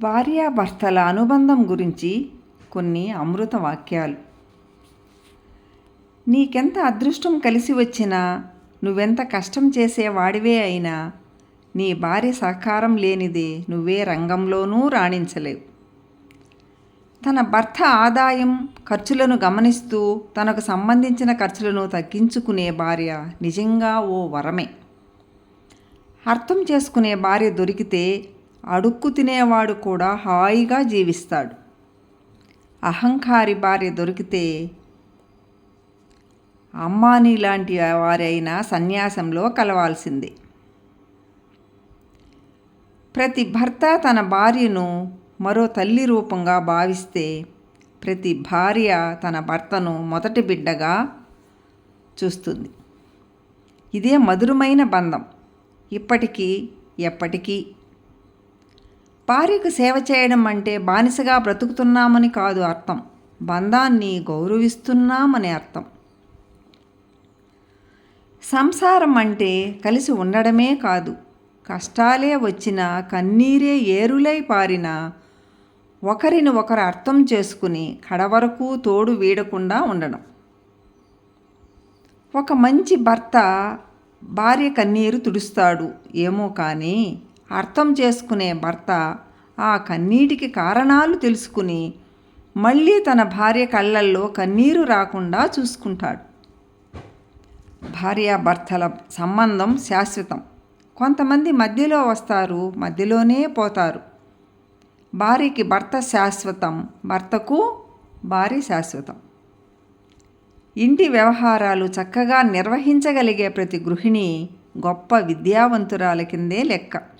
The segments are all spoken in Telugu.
భార్యాభర్తల అనుబంధం గురించి కొన్ని అమృత వాక్యాలు. నీకెంత అదృష్టం కలిసి వచ్చినా నువ్వెంత కష్టం చేసేవాడివే అయినా నీ భార్య సహకారం లేనిదే నువ్వే రంగంలోనూ రాణించలేవు. తన భర్త ఆదాయం ఖర్చులను గమనిస్తూ తనకు సంబంధించిన ఖర్చులను తగ్గించుకునే భార్య నిజంగా ఓ వరమే. అర్థం చేసుకునే భార్య దొరికితే అడుక్కు తినేవాడు కూడా హాయిగా జీవిస్తాడు. అహంకారి భార్య దొరికితే అమ్మాని లాంటి వారైనా సన్యాసంలో కలవాల్సిందే. ప్రతి భర్త తన భార్యను మరో తల్లి రూపంగా భావిస్తే ప్రతి భార్య తన భర్తను మొదటి బిడ్డగా చూస్తుంది. ఇదే మధురమైన బంధం. ఇప్పటికీ ఎప్పటికీ భార్యకు సేవ చేయడం అంటే బానిసగా బ్రతుకుతున్నామని కాదు అర్థం. బంధాన్ని గౌరవిస్తున్నామని అర్థం. సంసారం అంటే కలిసి ఉండడమే కాదు. కష్టాలే వచ్చినా కన్నీరే ఏరులై పారినా ఒకరిని ఒకరు అర్థం చేసుకుని కడవరకు తోడు వీడకుండా ఉండడం. ఒక మంచి భర్త భార్య కన్నీరు తుడుస్తాడు. ఏమో కానీ అర్థం చేసుకునే భర్త ఆ కన్నీటికి కారణాలు తెలుసుకుని మళ్ళీ తన భార్య కళ్ళల్లో కన్నీరు రాకుండా చూసుకుంటాడు. భార్యాభర్తల సంబంధం శాశ్వతం. కొంతమంది మధ్యలో వస్తారు మధ్యలోనే పోతారు. భార్యకి భర్త శాశ్వతం భర్తకు భార్య శాశ్వతం. ఇంటి వ్యవహారాలు చక్కగా నిర్వహించగలిగే ప్రతి గృహిణి గొప్ప విద్యావంతురాల కిందే లెక్క.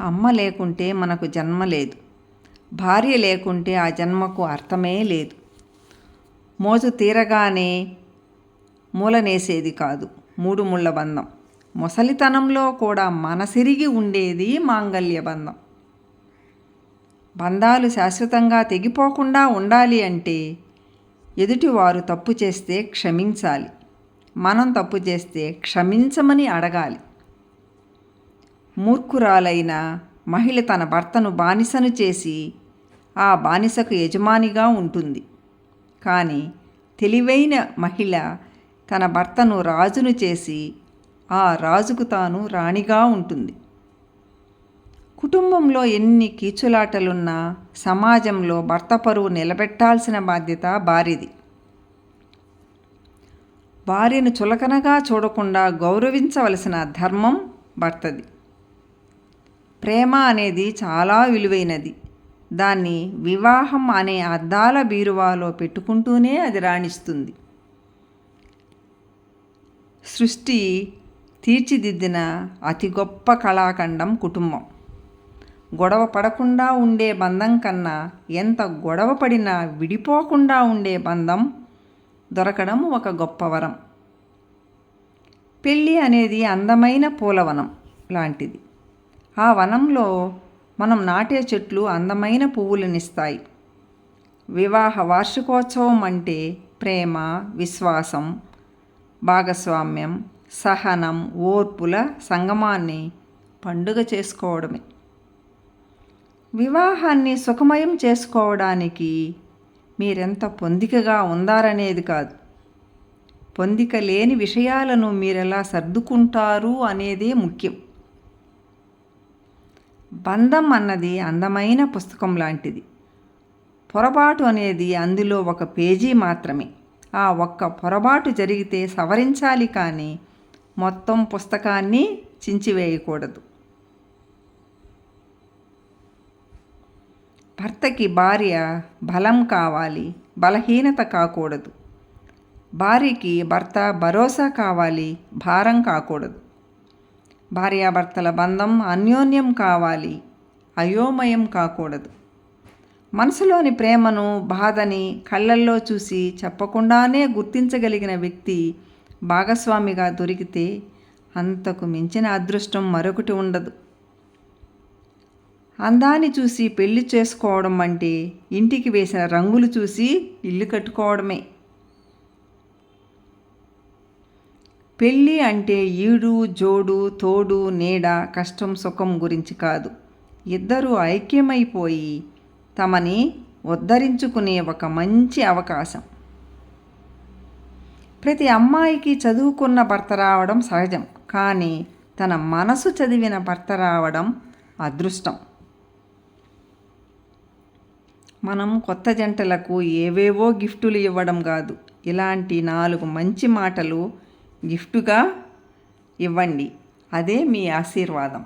అమ్మ లేకుంటే మనకు జన్మ లేదు. భార్య లేకుంటే ఆ జన్మకు అర్థమే లేదు. మోజు తీరగానే మూలనేసేది కాదు. మూడు ముళ్ళ బంధం. ముసలితనంలో కూడా మనసిరిగి ఉండేది మాంగల్య బంధం. బంధాలు శాశ్వతంగా తెగిపోకుండా ఉండాలి అంటే ఎదుటివారు తప్పు చేస్తే క్షమించాలి. మనం తప్పు చేస్తే క్షమించమని అడగాలి. మూర్ఖురాలైన మహిళ తన భర్తను బానిసను చేసి ఆ బానిసకు యజమానిగా ఉంటుంది. కానీ తెలివైన మహిళ తన భర్తను రాజును చేసి ఆ రాజుకు తాను రాణిగా ఉంటుంది. కుటుంబంలో ఎన్ని కీచులాటలున్నా సమాజంలో భర్త పరువు నిలబెట్టాల్సిన బాధ్యత భార్యది. భార్యను చులకనగా చూడకుండా గౌరవించవలసిన ధర్మం భర్తది. ప్రేమ అనేది చాలా విలువైనది. దాన్ని వివాహం అనే అద్దాల బీరువాలో పెట్టుకుంటూనే అది రాణిస్తుంది. సృష్టి తీర్చిదిద్దిన అతి గొప్ప కళాఖండం కుటుంబం. గొడవ పడకుండా ఉండే బంధం కన్నా ఎంత గొడవ పడినా విడిపోకుండా ఉండే బంధం దొరకడం ఒక గొప్ప వరం. పెళ్ళి అనేది అందమైన పూలవనం లాంటిది. ఆ వనంలో మనం నాటే చెట్లు అందమైన పువ్వులనిస్తాయి. వివాహ వార్షికోత్సవం అంటే ప్రేమ విశ్వాసం భాగస్వామ్యం సహనం ఓర్పుల సంగమాన్ని పండుగ చేసుకోవడమే. వివాహాన్ని సుఖమయం చేసుకోవడానికి మీరెంత పొందికగా ఉందారనేది కాదు. పొందిక లేని విషయాలను మీరెలా సర్దుకుంటారు అనేదే ముఖ్యం. బంధం అన్నది అందమైన పుస్తకం లాంటిది. పొరపాటు అనేది అందులో ఒక పేజీ మాత్రమే. ఆ ఒక్క పొరపాటు జరిగితే సవరించాలి కానీ మొత్తం పుస్తకాన్ని చించివేయకూడదు. భర్తకి భార్య బలం కావాలి బలహీనత కాకూడదు. భార్యకి భర్త భరోసా కావాలి భారం కాకూడదు. భార్యాభర్తల బంధం అన్యోన్యం కావాలి అయోమయం కాకూడదు. మనసులోని ప్రేమను బాధని కళ్ళల్లో చూసి చెప్పకుండానే గుర్తించగలిగిన వ్యక్తి భాగస్వామిగా దొరికితే అంతకు మించిన అదృష్టం మరొకటి ఉండదు. అందాన్ని చూసి పెళ్ళి చేసుకోవడం అంటే ఇంటికి వేసిన రంగులు చూసి ఇల్లు కట్టుకోవడమే. పెళ్ళి అంటే ఈడు జోడు తోడు నీడ కష్టం సుఖం గురించి కాదు. ఇద్దరూ ఐక్యమైపోయి తమని ఉద్ధరించుకునే ఒక మంచి అవకాశం. ప్రతి అమ్మాయికి చదువుకున్న భర్త రావడం సహజం కానీ తన మనసు చదివిన భర్త రావడం అదృష్టం. మనం కొత్త జంటలకు ఏవేవో గిఫ్టులు ఇవ్వడం కాదు. ఇలాంటి నాలుగు మంచి మాటలు గిఫ్టుగా ఇవ్వండి. అదే మీ ఆశీర్వాదం.